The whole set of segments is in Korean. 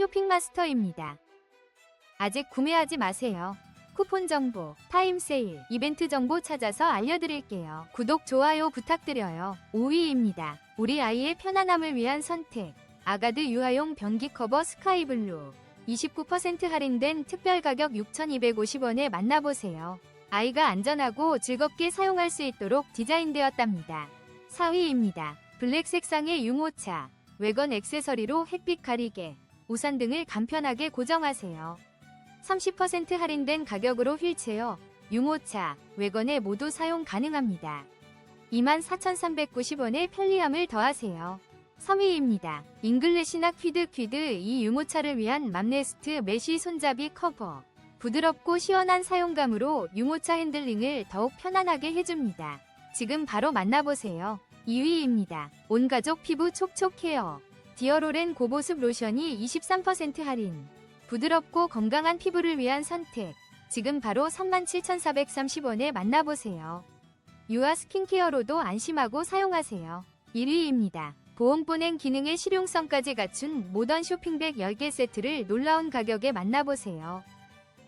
쇼핑마스터입니다. 아직 구매하지 마세요. 쿠폰 정보, 타임 세일, 이벤트 정보 찾아서 알려드릴게요. 구독, 좋아요 부탁드려요. 5위입니다. 우리 아이의 편안함을 위한 선택. 아가드 유아용 변기 커버 스카이블루. 29% 할인된 특별 가격 6,250원에 만나보세요. 아이가 안전하고 즐겁게 사용할 수 있도록 디자인되었답니다. 4위입니다. 블랙 색상의 유모차, 외건 액세서리로 햇빛 가리개, 우산 등을 간편하게 고정하세요. 30% 할인된 가격으로 휠체어, 유모차, 외건에 모두 사용 가능합니다. 24,390원의 편리함을 더하세요. 3위입니다. 잉글래시나 퀴드 퀴드 이 유모차를 위한 맘레스트 메쉬 손잡이 커버. 부드럽고 시원한 사용감으로 유모차 핸들링을 더욱 편안하게 해줍니다. 지금 바로 만나보세요. 2위입니다. 온 가족 피부 촉촉 케어. 디어로렌 고보습 로션이 23% 할인. 부드럽고 건강한 피부를 위한 선택. 지금 바로 37,430원에 만나보세요. 유아 스킨케어로도 안심하고 사용하세요. 1위입니다. 보온보냉 기능의 실용성까지 갖춘 모던 쇼핑백 10개 세트를 놀라운 가격에 만나보세요.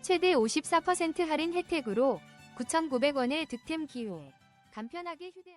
최대 54% 할인 혜택으로 9,900원의 득템 기회. 간편하게 휴대